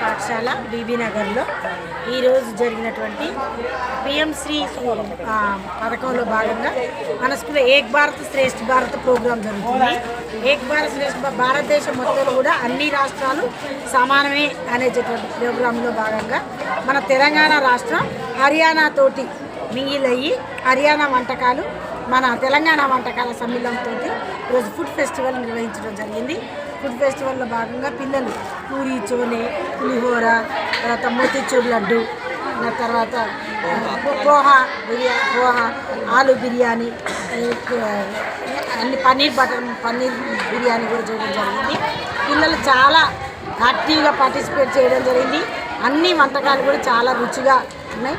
పాఠశాల బీబీ నగర్లో ఈరోజు జరిగినటువంటి పిఎంశ్రీ పథకంలో భాగంగా మన స్కూల్లో ఏక్ భారత్ శ్రేష్ఠ భారత్ ప్రోగ్రాం జరుగుతుంది. ఏక్ భారత్ శ్రేష్ఠ భారతదేశం మొత్తంలో కూడా అన్ని రాష్ట్రాలు సమానమే అనేటటువంటి ప్రోగ్రాంలో భాగంగా మన తెలంగాణ రాష్ట్రం హర్యానా తోటి మిగిలయ్యి హర్యానా వంటకాలు మన తెలంగాణ వంటకాల సమ్మిళంతో ఈరోజు ఫుడ్ ఫెస్టివల్ నిర్వహించడం జరిగింది. ఫుడ్ ఫెస్టివల్లో భాగంగా పిల్లలు పూరి చోలే పులిహోర తర్వాత మోతీచూర్ లడ్డు తర్వాత పోహా బిర్యా పోహా ఆలు బిర్యానీ అన్ని పన్నీర్ బటర్ పన్నీర్ బిర్యానీ కూడా చేయడం జరిగింది. పిల్లలు చాలా యాక్టివ్గా పార్టిసిపేట్ చేయడం జరిగింది. అన్ని వంటకాలు కూడా చాలా రుచిగా ఉన్నాయి.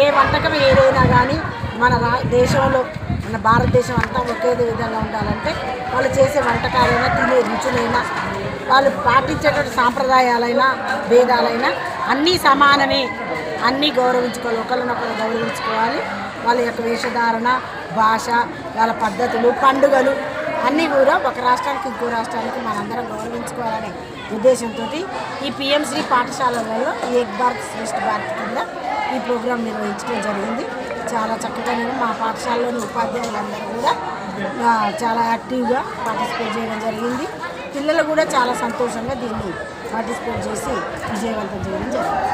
ఏ వంటకం ఏదైనా కానీ మన రా దేశంలో మన భారతదేశం అంతా ఒకే విధంగా ఉండాలంటే వాళ్ళు చేసే వంటకాలైనా తినే రుచులైనా వాళ్ళు పాటించేటువంటి సాంప్రదాయాలైనా భేదాలైనా అన్నీ సమానమే. అన్నీ గౌరవించుకోవాలి. ఒకరినొకరు గౌరవించుకోవాలి. వాళ్ళ యొక్క వేషధారణ భాష వాళ్ళ పద్ధతులు పండుగలు అన్నీ కూడా ఒక రాష్ట్రానికి ఇంకో రాష్ట్రానికి మనందరం గౌరవించుకోవాలనే ఉద్దేశంతో ఈ పిఎంశ్రీ పాఠశాలలలో ఏక్ భారత్ శ్రేష్ఠ భారత్ కింద ఈ ప్రోగ్రాం నిర్వహించడం జరిగింది. చాలా చక్కగా నేను మా పాఠశాలలోని ఉపాధ్యాయులందరూ కూడా చాలా యాక్టివ్గా పార్టిసిపేట్ చేయడం జరిగింది. పిల్లలు కూడా చాలా సంతోషంగా దీన్ని పార్టిసిపేట్ చేసి విజయవంతం చేయడం జరిగింది.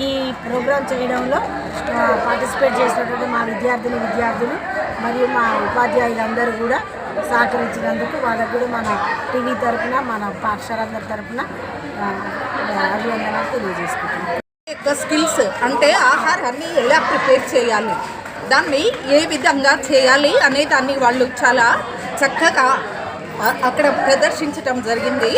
ఈ ప్రోగ్రాం చేయడంలో పార్టిసిపేట్ చేసినటువంటి మా విద్యార్థులు విద్యార్థులు మరియు మా ఉపాధ్యాయులందరూ కూడా సహకరించినందుకు వాళ్ళకు కూడా మన టీవీ తరఫున మన పాఠశాలందరి తరఫున ఆ, అభివందనాలు తెలియజేసుకుంటున్నాం యొక్క స్కిల్స్ అంటే ఆహారాన్ని ఎలా ప్రిపేర్ చేయాలి? దాన్ని ఏ విధంగా చేయాలి అనే దాన్ని వాళ్ళు చాలా చక్కగా అక్కడ ప్రదర్శించటం జరిగింది.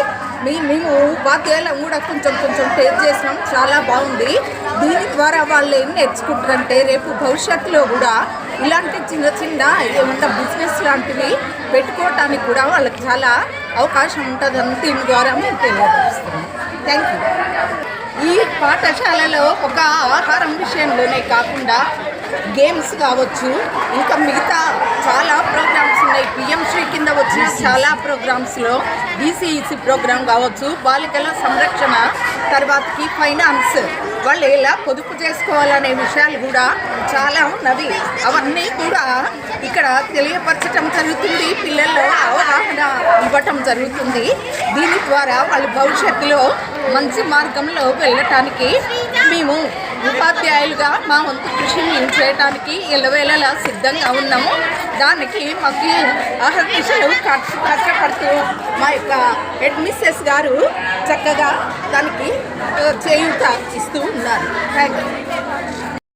మీ మేము ఉపాధ్యాయులం కూడా కొంచెం కొంచెం టేస్ట్ చేసినాం. చాలా బాగుంది. దీని ద్వారా వాళ్ళు ఏం నేర్చుకుంటారంటే రేపు భవిష్యత్తులో కూడా ఇలాంటి చిన్న చిన్న ఏమన్నా బిజినెస్ లాంటివి పెట్టుకోవటానికి కూడా వాళ్ళకి చాలా అవకాశం ఉంటుందని దీని ద్వారా మేము తెలియజేస్తున్నాం. థ్యాంక్ యూ ఈ పాఠశాలలో ఒక ఆహారం విషయంలోనే కాకుండా గేమ్స్ కావచ్చు ఇంకా మిగతా చాలా ప్రోగ్రామ్స్ ఉన్నాయి. పిఎం శ్రీ కింద వచ్చిన చాలా ప్రోగ్రామ్స్లో బీసీఈసీ ప్రోగ్రామ్ కావచ్చు బాలికల సంరక్షణ తర్వాతకి ఫైనాన్స్ వాళ్ళు ఎలా పొదుపు చేసుకోవాలనే విషయాలు కూడా చాలా ఉన్నవి. అవన్నీ కూడా ఇక్కడ తెలియపరచడం జరుగుతుంది. పిల్లల్లో అవగాహన ఇవ్వటం జరుగుతుంది. దీని ద్వారా వాళ్ళ భవిష్యత్తులో మంచి మార్గంలో వెళ్ళటానికి మేము ఉపాధ్యాయులుగా మా వంతు కృషి మేము చేయడానికి ఎల్లవేళలా సిద్ధంగా ఉన్నాము. దానికి మాకు అహర్నిశలు కష్ట కష్టపడుతూ మా యొక్క హెడ్మిస్సెస్ గారు చక్కగా దానికి చేయూత ఇస్తూ ఉన్నారు. Thank you